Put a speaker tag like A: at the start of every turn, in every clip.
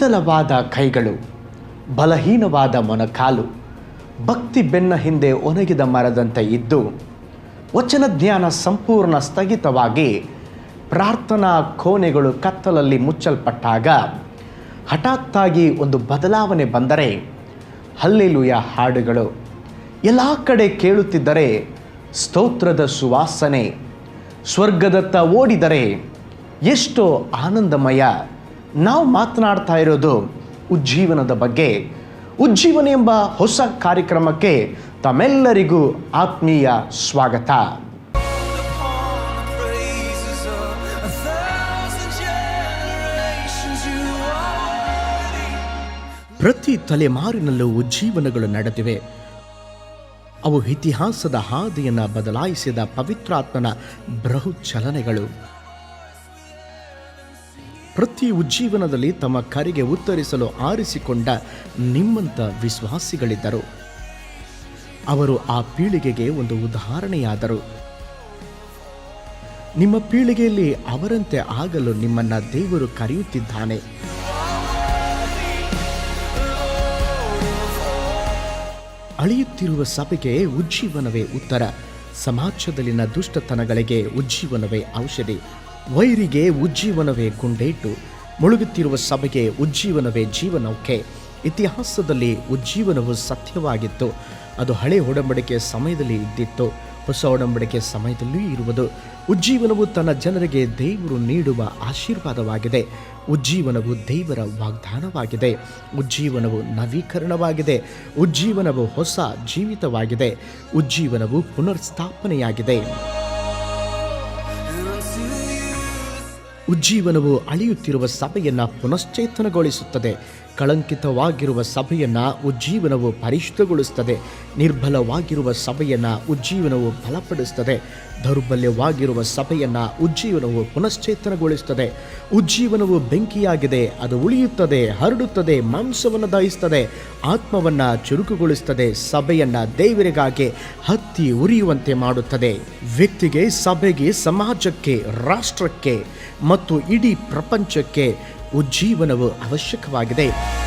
A: ಶೀತಲವಾದ ಕೈಗಳು, ಬಲಹೀನವಾದ ಮೊನಕಾಲು ಭಕ್ತಿ ಬೆನ್ನ ಹಿಂದೆ ಒಣಗಿದ ಮರದಂತೆ ಇದ್ದು, ವಚನ ಜ್ಞಾನ ಸಂಪೂರ್ಣ ಸ್ಥಗಿತವಾಗಿ ಪ್ರಾರ್ಥನಾ ಕೋಣೆಗಳು ಕತ್ತಲಲ್ಲಿ ಮುಚ್ಚಲ್ಪಟ್ಟಾಗ ಹಠಾತ್ತಾಗಿ ಒಂದು ಬದಲಾವಣೆ ಬಂದರೆ, ಹಲ್ಲೆಲುಯ ಹಾಡುಗಳು. ಎಲ್ಲ ಕಡೆ ಕೇಳುತ್ತಿದ್ದರೆ ಸ್ತೋತ್ರದ ಸುವಾಸನೆ, ಸ್ವರ್ಗದತ್ತ ಓಡಿದರೆ ಎಷ್ಟೋ ಆನಂದಮಯ ನಾವು ಮಾತನಾಡ್ತಾ ಇರೋದು ಉಜ್ಜೀವನದ ಬಗ್ಗೆ. ಉಜ್ಜೀವನ ಎಂಬ ಹೊಸ ಕಾರ್ಯಕ್ರಮಕ್ಕೆ ತಮ್ಮೆಲ್ಲರಿಗೂ ಆತ್ಮೀಯ ಸ್ವಾಗತ. ಪ್ರತಿ ತಲೆಮಾರಿನಲ್ಲೂ ಉಜ್ಜೀವನಗಳು ನಡೆದಿವೆ. ಅವು ಇತಿಹಾಸದ ಹಾದಿಯನ್ನು ಬದಲಾಯಿಸಿದ ಪವಿತ್ರಾತ್ಮನ ಬೃಹತ್ ಚಲನೆಗಳು ಪ್ರತಿ ಉಜ್ಜೀವನದಲ್ಲಿ ತಮ್ಮ ಕರೆಗೆ ಉತ್ತರಿಸಲು ಆರಿಸಿಕೊಂಡ ನಿಮ್ಮಂಥ ವಿಶ್ವಾಸಿಗಳಿದ್ದರು. ಅವರು ಆ ಪೀಳಿಗೆಗೆ ಒಂದು ಉದಾಹರಣೆಯಾದರು. ನಿಮ್ಮ ಪೀಳಿಗೆಯಲ್ಲಿ ಅವರಂತೆ ಆಗಲು ನಿಮ್ಮನ್ನ ದೇವರು ಕರೆಯುತ್ತಿದ್ದಾನೆ. ಅಳಿಯುತ್ತಿರುವ ಸಭೆಗೆ ಉಜ್ಜೀವನವೇ ಉತ್ತರ. ಸಮಾಜದಲ್ಲಿನ ದುಷ್ಟತನಗಳಿಗೆ ಉಜ್ಜೀವನವೇ ಔಷಧಿ. ವೈರಿಗೆ ಉಜ್ಜೀವನವೇ ಗುಂಡೇಟು, ಮುಳುಗುತ್ತಿರುವ ಸಭೆಗೆ ಉಜ್ಜೀವನವೇ ಜೀವನೌಕೆ. ಇತಿಹಾಸದಲ್ಲಿ ಉಜ್ಜೀವನವು ಸತ್ಯವಾಗಿತ್ತು. ಅದು ಹಳೆ ಒಡಂಬಡಿಕೆ ಸಮಯದಲ್ಲಿ ಇದ್ದಿತ್ತು. ಹೊಸ ಒಡಂಬಡಿಕೆ ಸಮಯದಲ್ಲೂ ಇರುವುದು. ಉಜ್ಜೀವನವು ತನ್ನ ಜನರಿಗೆ ದೇವರು ನೀಡುವ ಆಶೀರ್ವಾದವಾಗಿದೆ. ಉಜ್ಜೀವನವು ದೇವರ ವಾಗ್ದಾನವಾಗಿದೆ. ಉಜ್ಜೀವನವು ನವೀಕರಣವಾಗಿದೆ. ಉಜ್ಜೀವನವು ಹೊಸ ಜೀವಿತವಾಗಿದೆ. ಉಜ್ಜೀವನವು ಪುನರ್ಸ್ಥಾಪನೆಯಾಗಿದೆ. ಉಜ್ಜೀವನವು ಅಳಿಯುತ್ತಿರುವ ಸಭೆಯನ್ನು ಪುನಶ್ಚೇತನಗೊಳಿಸುತ್ತದೆ. ಕಳಂಕಿತವಾಗಿರುವ ಸಭೆಯನ್ನು ಉಜ್ಜೀವನವು ಪರಿಶುದ್ಧಗೊಳಿಸುತ್ತದೆ. ನಿರ್ಬಲವಾಗಿರುವ ಸಭೆಯನ್ನು ಉಜ್ಜೀವನವು ಬಲಪಡಿಸುತ್ತದೆ. ದೌರ್ಬಲ್ಯವಾಗಿರುವ ಸಭೆಯನ್ನು ಉಜ್ಜೀವನವು ಪುನಶ್ಚೇತನಗೊಳಿಸುತ್ತದೆ. ಉಜ್ಜೀವನವು ಬೆಂಕಿಯಾಗಿದೆ, ಅದು ಉಳಿಯುತ್ತದೆ, ಹರಡುತ್ತದೆ, ಮಾಂಸವನ್ನು ದಹಿಸುತ್ತದೆ ಆತ್ಮವನ್ನು ಚುರುಕುಗೊಳಿಸುತ್ತದೆ, ಸಭೆಯನ್ನು ದೇವರಿಗಾಗಿ ಹತ್ತಿ ಉರಿಯುವಂತೆ ಮಾಡುತ್ತದೆ. ವ್ಯಕ್ತಿಗೆ ಸಭೆಗೆ ಸಮಾಜಕ್ಕೆ, ರಾಷ್ಟ್ರಕ್ಕೆ ಮತ್ತು ಇಡೀ ಪ್ರಪಂಚಕ್ಕೆ ಉಜ್ಜೀವನವು ಅವಶ್ಯಕವಾಗಿದೆ.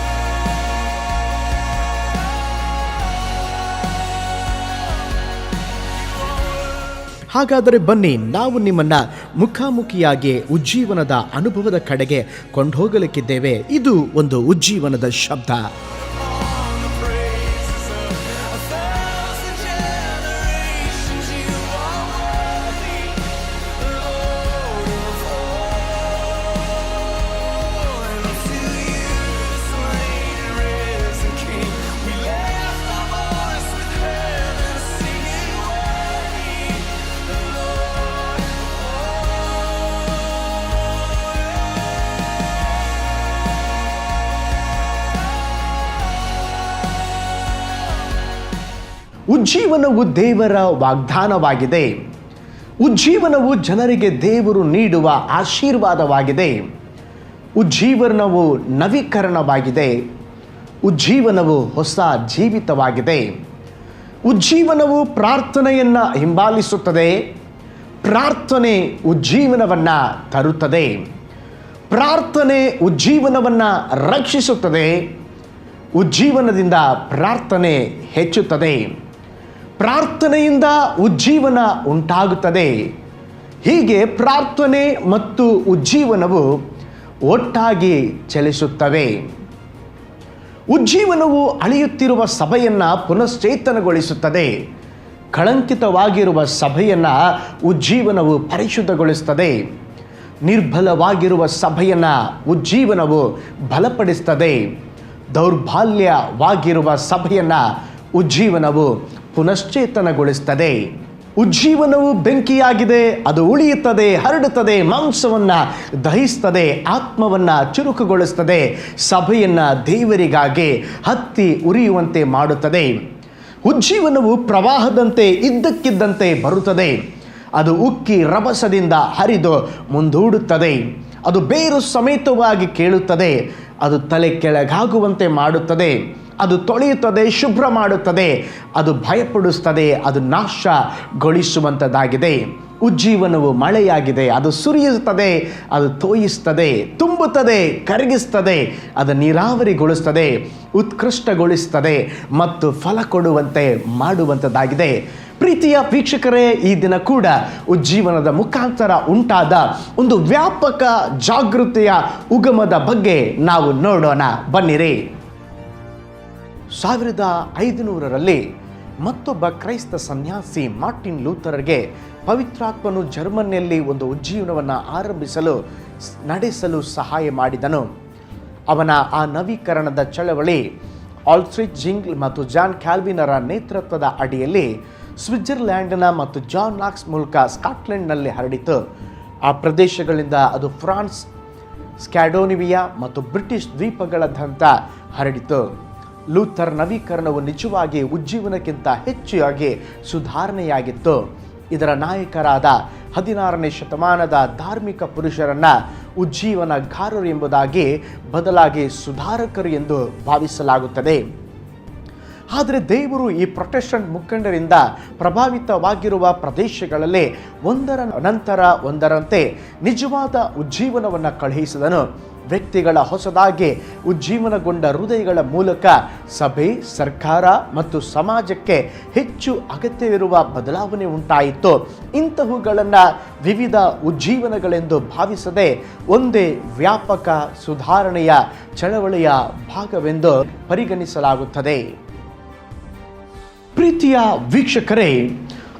A: ಹಾಗಾದರೆ ಬನ್ನಿ, ನಾವು ನಿಮ್ಮನ್ನ ಮುಖಾಮುಖಿಯಾಗಿ ಉಜ್ಜೀವನದ ಅನುಭವದ ಕಡೆಗೆ ಕೊಂಡೋಗಲಿಕ್ಕಿದ್ದೇವೆ. ಇದು ಒಂದು ಉಜ್ಜೀವನದ ಶಬ್ದ. ಉಜ್ಜೀವನವು ದೇವರ ವಾಗ್ದಾನವಾಗಿದೆ. ಉಜ್ಜೀವನವು ಜನರಿಗೆ ದೇವರು ನೀಡುವ ಆಶೀರ್ವಾದವಾಗಿದೆ. ಉಜ್ಜೀವನವು ನವೀಕರಣವಾಗಿದೆ. ಉಜ್ಜೀವನವು ಹೊಸ ಜೀವಿತವಾಗಿದೆ. ಉಜ್ಜೀವನವು ಪ್ರಾರ್ಥನೆಯನ್ನು ಹಿಂಬಾಲಿಸುತ್ತದೆ. ಪ್ರಾರ್ಥನೆ ಉಜ್ಜೀವನವನ್ನು ತರುತ್ತದೆ. ಪ್ರಾರ್ಥನೆ ಉಜ್ಜೀವನವನ್ನು ರಕ್ಷಿಸುತ್ತದೆ. ಉಜ್ಜೀವನದಿಂದ ಪ್ರಾರ್ಥನೆ ಹೆಚ್ಚುತ್ತದೆ. ಪ್ರಾರ್ಥನೆಯಿಂದ ಉಜ್ಜೀವನ ಉಂಟಾಗುತ್ತದೆ. ಹೀಗೆ ಪ್ರಾರ್ಥನೆ ಮತ್ತು ಉಜ್ಜೀವನವು ಒಟ್ಟಾಗಿ ಚಲಿಸುತ್ತವೆ. ಉಜ್ಜೀವನವು ಅಳೆಯುತ್ತಿರುವ ಸಭೆಯನ್ನು ಪುನಶ್ಚೇತನಗೊಳಿಸುತ್ತದೆ. ಕಳಂಕಿತವಾಗಿರುವ ಸಭೆಯನ್ನು ಉಜ್ಜೀವನವು ಪರಿಶುದ್ಧಗೊಳಿಸುತ್ತದೆ. ನಿರ್ಬಲವಾಗಿರುವ ಸಭೆಯನ್ನು ಉಜ್ಜೀವನವು ಬಲಪಡಿಸುತ್ತದೆ. ದೌರ್ಬಲ್ಯವಾಗಿರುವ ಸಭೆಯನ್ನು ಉಜ್ಜೀವನವು ಪುನಶ್ಚೇತನಗೊಳಿಸುತ್ತದೆ ಉಜ್ಜೀವನವು ಬೆಂಕಿಯಾಗಿದೆ, ಅದು ಉಳಿಯುತ್ತದೆ, ಹರಡುತ್ತದೆ, ಮಾಂಸವನ್ನು ದಹಿಸ್ತದೆ, ಆತ್ಮವನ್ನು ಚುರುಕುಗೊಳಿಸ್ತದೆ, ಸಭೆಯನ್ನು ದೇವರಿಗಾಗಿ ಹತ್ತಿ ಉರಿಯುವಂತೆ ಮಾಡುತ್ತದೆ. ಉಜ್ಜೀವನವು ಪ್ರವಾಹದಂತೆ, ಇದ್ದಕ್ಕಿದ್ದಂತೆ ಬರುತ್ತದೆ. ಅದು ಉಕ್ಕಿ ರಭಸದಿಂದ ಹರಿದು ಮುಂದೂಡುತ್ತದೆ. ಅದು ಬೇರು ಸಮೇತವಾಗಿ ಕೇಳುತ್ತದೆ. ಅದು ತಲೆ ಕೆಳಗಾಗುವಂತೆ ಮಾಡುತ್ತದೆ. ಅದು ತೊಳೆಯುತ್ತದೆ, ಶುಭ್ರ ಮಾಡುತ್ತದೆ, ಅದು ಭಯಪಡಿಸ್ತದೆ ಅದು ನಾಶಗೊಳಿಸುವಂಥದ್ದಾಗಿದೆ ಉಜ್ಜೀವನವು ಮಳೆಯಾಗಿದೆ, ಅದು ಸುರಿಯುತ್ತದೆ, ಅದು ತೋಯಿಸ್ತದೆ ತುಂಬುತ್ತದೆ ಕರಗಿಸ್ತದೆ ಅದು ನೀರಾವರಿಗೊಳಿಸ್ತದೆ ಉತ್ಕೃಷ್ಟಗೊಳಿಸ್ತದೆ ಮತ್ತು ಫಲ ಕೊಡುವಂತೆ ಮಾಡುವಂಥದ್ದಾಗಿದೆ ಪ್ರೀತಿಯ ವೀಕ್ಷಕರೇ, ಈ ದಿನ ಕೂಡ ಉಜ್ಜೀವನದ ಮುಖಾಂತರ ಉಂಟಾದ ಒಂದು ವ್ಯಾಪಕ ಜಾಗೃತಿಯ ಉಗಮದ ಬಗ್ಗೆ ನಾವು ನೋಡೋಣ. ಬನ್ನಿರಿ. ಸಾವಿರದ ಐದುನೂರರಲ್ಲಿ ಮತ್ತೊಬ್ಬ ಕ್ರೈಸ್ತ ಸನ್ಯಾಸಿ ಮಾರ್ಟಿನ್ ಲೂಥರ್ಗೆ ಪವಿತ್ರಾತ್ಮನು ಜರ್ಮನಿಯಲ್ಲಿ ಒಂದು ಉಜ್ಜೀವನವನ್ನು ಆರಂಭಿಸಲು ನಡೆಸಲು ಸಹಾಯ ಮಾಡಿದನು. ಅವನ ಆ ನವೀಕರಣದ ಚಳವಳಿ ಆಲ್ಸ್ಟ್ರಿಚ್ ಜಿಂಗ್ ಮತ್ತು ಜಾನ್ ಕ್ಯಾಲ್ವಿನರ ನೇತೃತ್ವದ ಅಡಿಯಲ್ಲಿ ಸ್ವಿಟ್ಜರ್ಲ್ಯಾಂಡ್ನ ಮತ್ತು ಜಾನ್ ಲಾಕ್ಸ್ ಮೂಲಕ ಸ್ಕಾಟ್ಲೆಂಡ್ನಲ್ಲಿ ಹರಡಿತು. ಆ ಪ್ರದೇಶಗಳಿಂದ ಅದು ಫ್ರಾನ್ಸ್, ಸ್ಕ್ಯಾಡೋನಿವಿಯಾ ಮತ್ತು ಬ್ರಿಟಿಷ್ ದ್ವೀಪಗಳದಂತ ಹರಡಿತು. ಲೂಥರ್ ನವೀಕರಣವು ನಿಜವಾಗಿ ಉಜ್ಜೀವನಕ್ಕಿಂತ ಹೆಚ್ಚಾಗಿ ಸುಧಾರಣೆಯಾಗಿತ್ತು. ಇದರ ನಾಯಕರಾದ ಹದಿನಾರನೇ ಶತಮಾನದ ಧಾರ್ಮಿಕ ಪುರುಷರನ್ನ ಉಜ್ಜೀವನಗಾರರು ಎಂಬುದಾಗಿ ಬದಲಾಗಿ ಸುಧಾರಕರು ಎಂದು ಭಾವಿಸಲಾಗುತ್ತದೆ. ಆದರೆ ದೇವರು ಈ ಪ್ರೊಟೆಸ್ಟೆಂಟ್ ಮುಖಂಡರಿಂದ ಪ್ರಭಾವಿತವಾಗಿರುವ ಪ್ರದೇಶಗಳಲ್ಲಿ ಒಂದರ ನಂತರ ಒಂದರಂತೆ ನಿಜವಾದ ಉಜ್ಜೀವನವನ್ನು ಕಳುಹಿಸಿದನು. ವ್ಯಕ್ತಿಗಳ ಹೊಸದಾಗಿ ಉಜ್ಜೀವನಗೊಂಡ ಹೃದಯಗಳ ಮೂಲಕ ಸಭೆ, ಸರ್ಕಾರ ಮತ್ತು ಸಮಾಜಕ್ಕೆ ಹೆಚ್ಚು ಅಗತ್ಯವಿರುವ ಬದಲಾವಣೆ ಉಂಟಾಯಿತು. ಇಂತಹವುಗಳನ್ನು ವಿವಿಧ ಉಜ್ಜೀವನಗಳೆಂದು ಭಾವಿಸದೆ ಒಂದೇ ವ್ಯಾಪಕ ಸುಧಾರಣೆಯ ಚಳವಳಿಯ ಭಾಗವೆಂದು ಪರಿಗಣಿಸಲಾಗುತ್ತದೆ. ಪ್ರೀತಿಯ ವೀಕ್ಷಕರೇ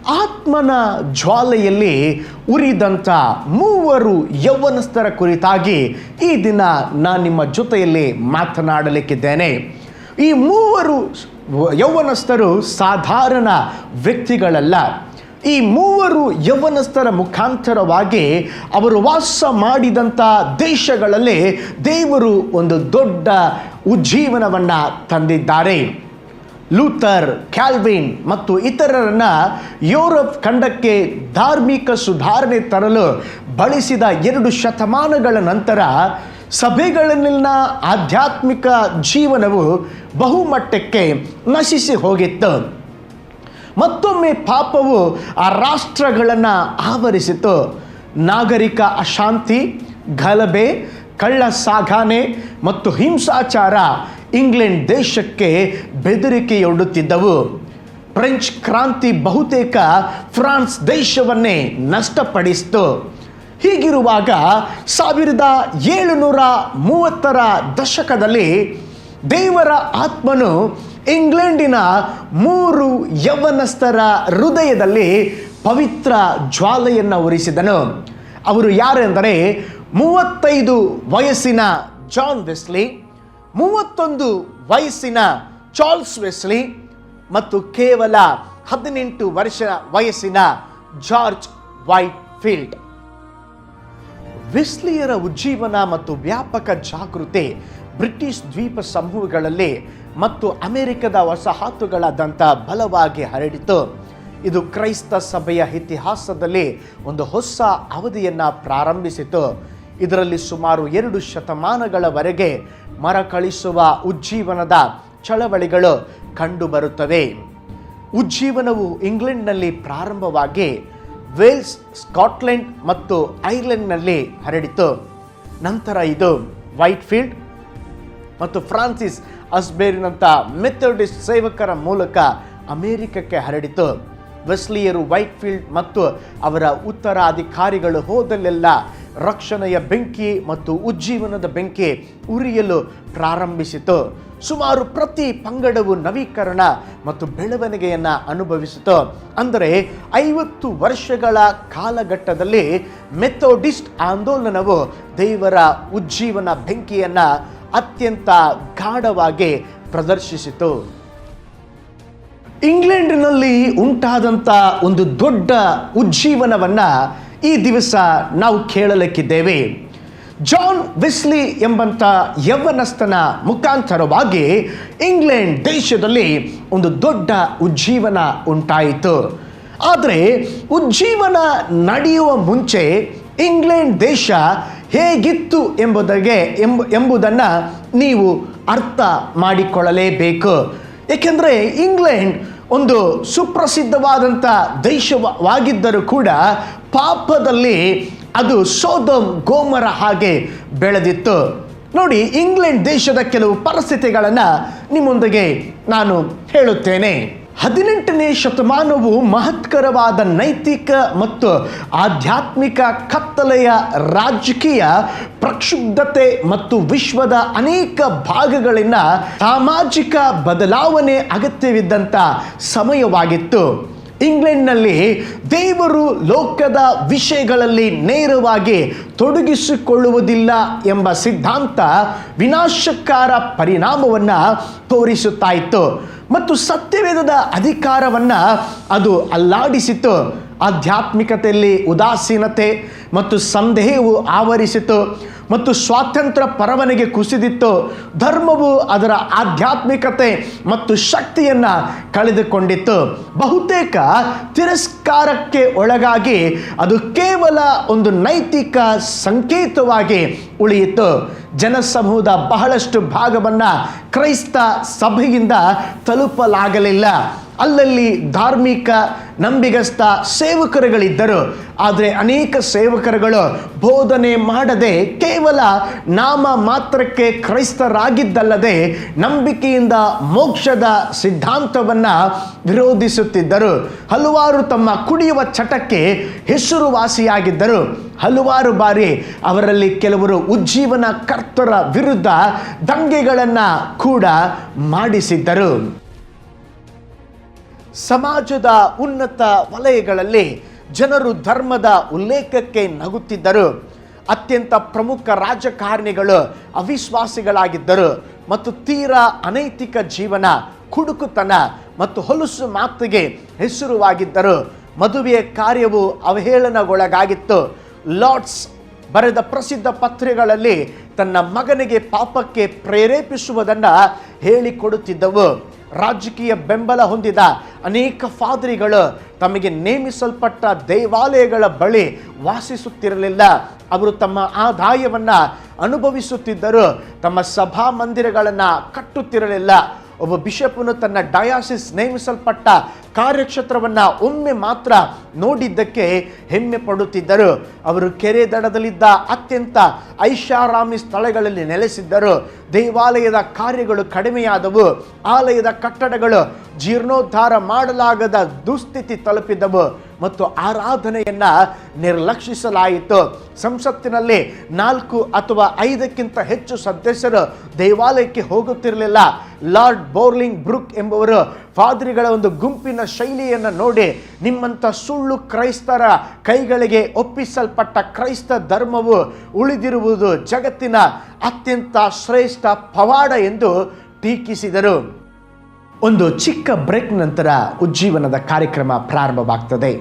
A: ಆತ್ಮನ ಜ್ವಾಲೆಯಲ್ಲಿ ಉರಿದಂಥ ಮೂವರು ಯೌವನಸ್ಥರ ಕುರಿತಾಗಿ ಈ ದಿನ ನಾನು ನಿಮ್ಮ ಜೊತೆಯಲ್ಲಿ ಮಾತನಾಡಲಿಕ್ಕಿದ್ದೇನೆ. ಈ ಮೂವರು ಯೌವನಸ್ಥರು ಸಾಧಾರಣ ವ್ಯಕ್ತಿಗಳಲ್ಲ. ಈ ಮೂವರು ಯೌವನಸ್ಥರ ಮುಖಾಂತರವಾಗಿ ಅವರು ವಾಸ ಮಾಡಿದಂಥ ದೇಶಗಳಲ್ಲಿ ದೇವರು ಒಂದು ದೊಡ್ಡ ಉಜ್ಜೀವನವನ್ನು ತಂದಿದ್ದಾರೆ. ಲೂಥರ್, ಕ್ಯಾಲ್ವಿನ್ ಮತ್ತು ಇತರರನ್ನು ಯುರೋಪ್ ಖಂಡಕ್ಕೆ ಧಾರ್ಮಿಕ ಸುಧಾರಣೆ ತರಲು ಬಳಸಿದ ಎರಡು ಶತಮಾನಗಳ ನಂತರ ಸಭೆಗಳಲ್ಲಿನ ಆಧ್ಯಾತ್ಮಿಕ ಜೀವನವು ಬಹುಮಟ್ಟಕ್ಕೆ ನಶಿಸಿ ಹೋಗಿತ್ತು. ಮತ್ತೊಮ್ಮೆ ಪಾಪವು ಆ ರಾಷ್ಟ್ರಗಳನ್ನು ಆವರಿಸಿತು. ನಾಗರಿಕ ಅಶಾಂತಿ, ಗಲಭೆ ಕಳ್ಳ ಸಾಗಾಣೆ ಮತ್ತು ಹಿಂಸಾಚಾರ ಇಂಗ್ಲೆಂಡ್ ದೇಶಕ್ಕೆ ಬೆದರಿಕೆಯೊಡ್ಡುತ್ತಿದ್ದವು ಫ್ರೆಂಚ್ ಕ್ರಾಂತಿ ಬಹುತೇಕ ಫ್ರಾನ್ಸ್ ದೇಶವನ್ನೇ ನಷ್ಟಪಡಿಸಿತು. ಹೀಗಿರುವಾಗ ಸಾವಿರದ ಏಳುನೂರ ಮೂವತ್ತರ ದಶಕದಲ್ಲಿ ದೇವರ ಆತ್ಮನು ಇಂಗ್ಲೆಂಡಿನ ಮೂರು ಯವನಸ್ಥರ ಹೃದಯದಲ್ಲಿ ಪವಿತ್ರ ಜ್ವಾಲೆಯನ್ನು ಉರಿಸಿದನು. ಅವರು ಯಾರೆಂದರೆ ಮೂವತ್ತೈದು ವಯಸ್ಸಿನ ಜಾನ್ ವೆಸ್ಲಿ ಮೂವತ್ತೊಂದು ವಯಸ್ಸಿನ ಚಾರ್ಲ್ಸ್ ವೆಸ್ಲಿ ಮತ್ತು ಕೇವಲ ಹದಿನೆಂಟು ವರ್ಷ ವಯಸ್ಸಿನ ಜಾರ್ಜ್ ವೈಟ್ ಫೀಲ್ಡ್ ವಿಸ್ಲಿಯರ ಉಜ್ಜೀವನ ಮತ್ತು ವ್ಯಾಪಕ ಜಾಗೃತಿ ಬ್ರಿಟಿಷ್ ದ್ವೀಪ ಸಮೂಹಗಳಲ್ಲಿ ಮತ್ತು ಅಮೆರಿಕದ ವಸಾಹತುಗಳಾದಂಥ ಬಲವಾಗಿ ಹರಡಿತು. ಇದು ಕ್ರೈಸ್ತ ಸಭೆಯ ಇತಿಹಾಸದಲ್ಲಿ ಒಂದು ಹೊಸ ಅವಧಿಯನ್ನು ಪ್ರಾರಂಭಿಸಿತು. ಇದರಲ್ಲಿ ಸುಮಾರು ಎರಡು ಶತಮಾನಗಳವರೆಗೆ ಮರಕಳಿಸುವ ಉಜ್ಜೀವನದ ಚಳವಳಿಗಳು ಕಂಡುಬರುತ್ತವೆ. ಉಜ್ಜೀವನವು ಇಂಗ್ಲೆಂಡ್ನಲ್ಲಿ ಪ್ರಾರಂಭವಾಗಿ ವೇಲ್ಸ್, ಸ್ಕಾಟ್ಲೆಂಡ್ ಮತ್ತು ಐರ್ಲೆಂಡ್ನಲ್ಲಿ ಹರಡಿತು. ನಂತರ ಇದು ವೈಟ್ಫೀಲ್ಡ್ ಮತ್ತು ಫ್ರಾನ್ಸಿಸ್ ಅಸ್ಬೇರಿನಂಥ ಮೆಥೋಡಿಸ್ಟ್ ಸೇವಕರ ಮೂಲಕ ಅಮೇರಿಕಕ್ಕೆ ಹರಡಿತು. ವೆಸ್ಲಿಯರು, ವೈಟ್ಫೀಲ್ಡ್ ಮತ್ತು ಅವರ ಉತ್ತರಾಧಿಕಾರಿಗಳು ಹೋದಲ್ಲೆಲ್ಲ ರಕ್ಷಣೆಯ ಬೆಂಕಿ ಮತ್ತು ಉಜ್ಜೀವನದ ಬೆಂಕಿ ಉರಿಯಲು ಪ್ರಾರಂಭಿಸಿತು. ಸುಮಾರು ಪ್ರತಿ ಪಂಗಡವು ನವೀಕರಣ ಮತ್ತು ಬೆಳವಣಿಗೆಯನ್ನು ಅನುಭವಿಸಿತು. ಅಂದರೆ ಐವತ್ತು ವರ್ಷಗಳ ಕಾಲಘಟ್ಟದಲ್ಲಿ ಮೆಥೋಡಿಸ್ಟ್ ಆಂದೋಲನವು ದೇವರ ಉಜ್ಜೀವನ ಬೆಂಕಿಯನ್ನು ಅತ್ಯಂತ ಗಾಢವಾಗಿ ಪ್ರದರ್ಶಿಸಿತು. ಇಂಗ್ಲೆಂಡಿನಲ್ಲಿ ಉಂಟಾದಂಥ ಒಂದು ದೊಡ್ಡ ಉಜ್ಜೀವನವನ್ನು ಈ ದಿವಸ ನಾವು ಕೇಳಲಿಕ್ಕಿದ್ದೇವೆ. ಜಾನ್ ವಿಸ್ಲಿ ಎಂಬಂಥ ಯೌವನಸ್ಥನ ಮುಖಾಂತರವಾಗಿ ಇಂಗ್ಲೆಂಡ್ ದೇಶದಲ್ಲಿ ಒಂದು ದೊಡ್ಡ ಉಜ್ಜೀವನ ಉಂಟಾಯಿತು. ಆದರೆ ಉಜ್ಜೀವನ ನಡೆಯುವ ಮುಂಚೆ ಇಂಗ್ಲೆಂಡ್ ದೇಶ ಹೇಗಿತ್ತು ಎಂಬುದಕ್ಕೆ ಎಂಬ ಎಂಬುದನ್ನು ನೀವು ಅರ್ಥ ಮಾಡಿಕೊಳ್ಳಲೇಬೇಕು. ಏಕೆಂದರೆ ಇಂಗ್ಲೆಂಡ್ ಒಂದು ಸುಪ್ರಸಿದ್ಧವಾದಂಥ ದೇಶವಾಗಿದ್ದರೂ ಕೂಡ ಪಾಪದಲ್ಲಿ ಅದು ಸೋದಮ್ ಗೋಮರ ಹಾಗೆ ಬೆಳೆದಿತ್ತು. ನೋಡಿ, ಇಂಗ್ಲೆಂಡ್ ದೇಶದ ಕೆಲವು ಪರಿಸ್ಥಿತಿಗಳನ್ನು ನಿಮ್ಮೊಂದಿಗೆ ನಾನು ಹೇಳುತ್ತೇನೆ. ಹದಿನೆಂಟನೇ ಶತಮಾನವು ಮಹತ್ಕರವಾದ ನೈತಿಕ ಮತ್ತು ಆಧ್ಯಾತ್ಮಿಕ ಕತ್ತಲೆಯ ರಾಜಕೀಯ, ಪ್ರಕ್ಷುಬ್ಧತೆ ಮತ್ತು ವಿಶ್ವದ ಅನೇಕ ಭಾಗಗಳಿಂದ ಸಾಮಾಜಿಕ ಬದಲಾವಣೆ ಅಗತ್ಯವಿದ್ದಂಥ ಸಮಯವಾಗಿತ್ತು. ಇಂಗ್ಲೆಂಡ್ನಲ್ಲಿ ದೇವರು ಲೋಕದ ವಿಷಯಗಳಲ್ಲಿ ನೇರವಾಗಿ ತೊಡಗಿಸಿಕೊಳ್ಳುವುದಿಲ್ಲ ಎಂಬ ಸಿದ್ಧಾಂತ ವಿನಾಶಕಾರ ಪರಿಣಾಮವನ್ನು ತೋರಿಸುತ್ತಾ ಇತ್ತು ಮತ್ತು ಸತ್ಯವೇದದ ಅಧಿಕಾರವನ್ನು ಅದು ಅಲ್ಲಾಡಿಸಿತು. ಆಧ್ಯಾತ್ಮಿಕತೆಯಲ್ಲಿ ಉದಾಸೀನತೆ ಮತ್ತು ಸಂದೇಹವು ಆವರಿಸಿತು. ಮತ್ತು ಸ್ವಾತಂತ್ರ್ಯ ಪರವನಿಗೆ ಕುಸಿದಿತ್ತು. ಧರ್ಮವು ಅದರ ಆಧ್ಯಾತ್ಮಿಕತೆ ಮತ್ತು ಶಕ್ತಿಯನ್ನು ಕಳೆದುಕೊಂಡಿತ್ತು. ಬಹುತೇಕ ತಿರಸ್ಕಾರಕ್ಕೆ ಒಳಗಾಗಿ ಅದು ಕೇವಲ ಒಂದು ನೈತಿಕ ಸಂಕೇತವಾಗಿ ಉಳಿಯಿತು. ಜನಸಮೂಹದ ಬಹಳಷ್ಟು ಭಾಗವನ್ನು ಕ್ರೈಸ್ತ ಸಭೆಯಿಂದ ತಲುಪಲಾಗಲಿಲ್ಲ. ಅಲ್ಲಲ್ಲಿ ಧಾರ್ಮಿಕ ನಂಬಿಗಸ್ತ ಸೇವಕರುಗಳಿದ್ದರು. ಆದರೆ ಅನೇಕ ಸೇವಕರುಗಳು ಬೋಧನೆ ಮಾಡದೆ ಕೇವಲ ನಾಮ ಮಾತ್ರಕ್ಕೆ ಕ್ರೈಸ್ತರಾಗಿದ್ದಲ್ಲದೆ ನಂಬಿಕೆಯಿಂದ ಮೋಕ್ಷದ ಸಿದ್ಧಾಂತವನ್ನು ವಿರೋಧಿಸುತ್ತಿದ್ದರು. ಹಲವಾರು ತಮ್ಮ ಕುಡಿಯುವ ಚಟಕ್ಕೆ ಹೆಸರುವಾಸಿಯಾಗಿದ್ದರು. ಹಲವಾರು ಬಾರಿ ಅವರಲ್ಲಿ ಕೆಲವರು ಉಜ್ಜೀವನ ಕರ್ತರ ವಿರುದ್ಧ ದಂಗೆಗಳನ್ನು ಕೂಡ ಮಾಡಿಸಿದ್ದರು. ಸಮಾಜದ ಉನ್ನತ ವಲಯಗಳಲ್ಲಿ ಜನರು ಧರ್ಮದ ಉಲ್ಲೇಖಕ್ಕೆ ನಗುತ್ತಿದ್ದರು. ಅತ್ಯಂತ ಪ್ರಮುಖ ರಾಜಕಾರಣಿಗಳು ಅವಿಶ್ವಾಸಿಗಳಾಗಿದ್ದರು ಮತ್ತು ತೀರಾ ಅನೈತಿಕ ಜೀವನ, ಕುಡುಕುತನ ಮತ್ತು ಹೊಲಸು ಮಾತಿಗೆ ಹೆಸರುವಾಗಿದ್ದರು. ಮದುವೆಯ ಕಾರ್ಯವು ಅವಹೇಳನಗೊಳಗಾಗಿತ್ತು. ಲಾರ್ಡ್ಸ್ ಬರೆದ ಪ್ರಸಿದ್ಧ ಪತ್ರಿಕೆಗಳಲ್ಲಿ ತನ್ನ ಮಗನಿಗೆ ಪಾಪಕ್ಕೆ ಪ್ರೇರೇಪಿಸುವುದನ್ನು ಹೇಳಿಕೊಡುತ್ತಿದ್ದವು. ರಾಜಕೀಯ ಬೆಂಬಲ ಹೊಂದಿದ ಅನೇಕ ಫಾದರಿಗಳು ತಮಗೆ ನೇಮಿಸಲ್ಪಟ್ಟ ದೇವಾಲಯಗಳ ಬಳಿ ವಾಸಿಸುತ್ತಿರಲಿಲ್ಲ. ಅವರು ತಮ್ಮ ಆದಾಯವನ್ನು ಅನುಭವಿಸುತ್ತಿದ್ದರು ತಮ್ಮ ಸಭಾ ಮಂದಿರಗಳನ್ನು ಕಟ್ಟುತ್ತಿರಲಿಲ್ಲ. ಒಬ್ಬ ಬಿಷಪ್ನು ತನ್ನ ಡಯಾಸಿಸ್ ನೇಮಿಸಲ್ಪಟ್ಟ ಕಾರ್ಯಕ್ಷೇತ್ರವನ್ನು ಒಮ್ಮೆ ಮಾತ್ರ ನೋಡಿದ್ದಕ್ಕೆ ಹೆಮ್ಮೆ ಪಡುತ್ತಿದ್ದರು. ಅವರು ಕೆರೆ ದಡದಲ್ಲಿದ್ದ ಅತ್ಯಂತ ಐಷಾರಾಮಿ ಸ್ಥಳಗಳಲ್ಲಿ ನೆಲೆಸಿದ್ದರು. ದೇವಾಲಯದ ಕಾರ್ಯಗಳು ಕಡಿಮೆಯಾದವು. ಆಲಯದ ಕಟ್ಟಡಗಳು ಜೀರ್ಣೋದ್ಧಾರ ಮಾಡಲಾಗದ ದುಸ್ಥಿತಿ ತಲುಪಿದವು ಮತ್ತು ಆರಾಧನೆಯನ್ನ ನಿರ್ಲಕ್ಷಿಸಲಾಯಿತು. ಸಂಸತ್ತಿನಲ್ಲಿ ನಾಲ್ಕು ಅಥವಾ ಐದಕ್ಕಿಂತ ಹೆಚ್ಚು ಸದಸ್ಯರು ದೇವಾಲಯಕ್ಕೆ ಹೋಗುತ್ತಿರಲಿಲ್ಲ. ಲಾರ್ಡ್ ಬೌರ್ಲಿಂಗ್ ಬ್ರುಕ್ ಎಂಬುವರು ಫಾದ್ರಿಗಳ ಒಂದು ಗುಂಪಿನ ಶೈಲಿಯನ್ನು ನೋಡಿ ನಿಮ್ಮಂಥ ಸುಳ್ಳು ಕ್ರೈಸ್ತರ ಕೈಗಳಿಗೆ ಒಪ್ಪಿಸಲ್ಪಟ್ಟ ಕ್ರೈಸ್ತ ಧರ್ಮವು ಉಳಿದಿರುವುದು ಜಗತ್ತಿನ ಅತ್ಯಂತ ಶ್ರೇಷ್ಠ ಪವಾಡ ಎಂದು ಟೀಕಿಸಿದರು. ಒಂದು ಚಿಕ್ಕ ಬ್ರೇಕ್ ನಂತರ ಉಜ್ಜೀವನದ ಕಾರ್ಯಕ್ರಮ ಪ್ರಾರಂಭವಾಗ್ತದೆ.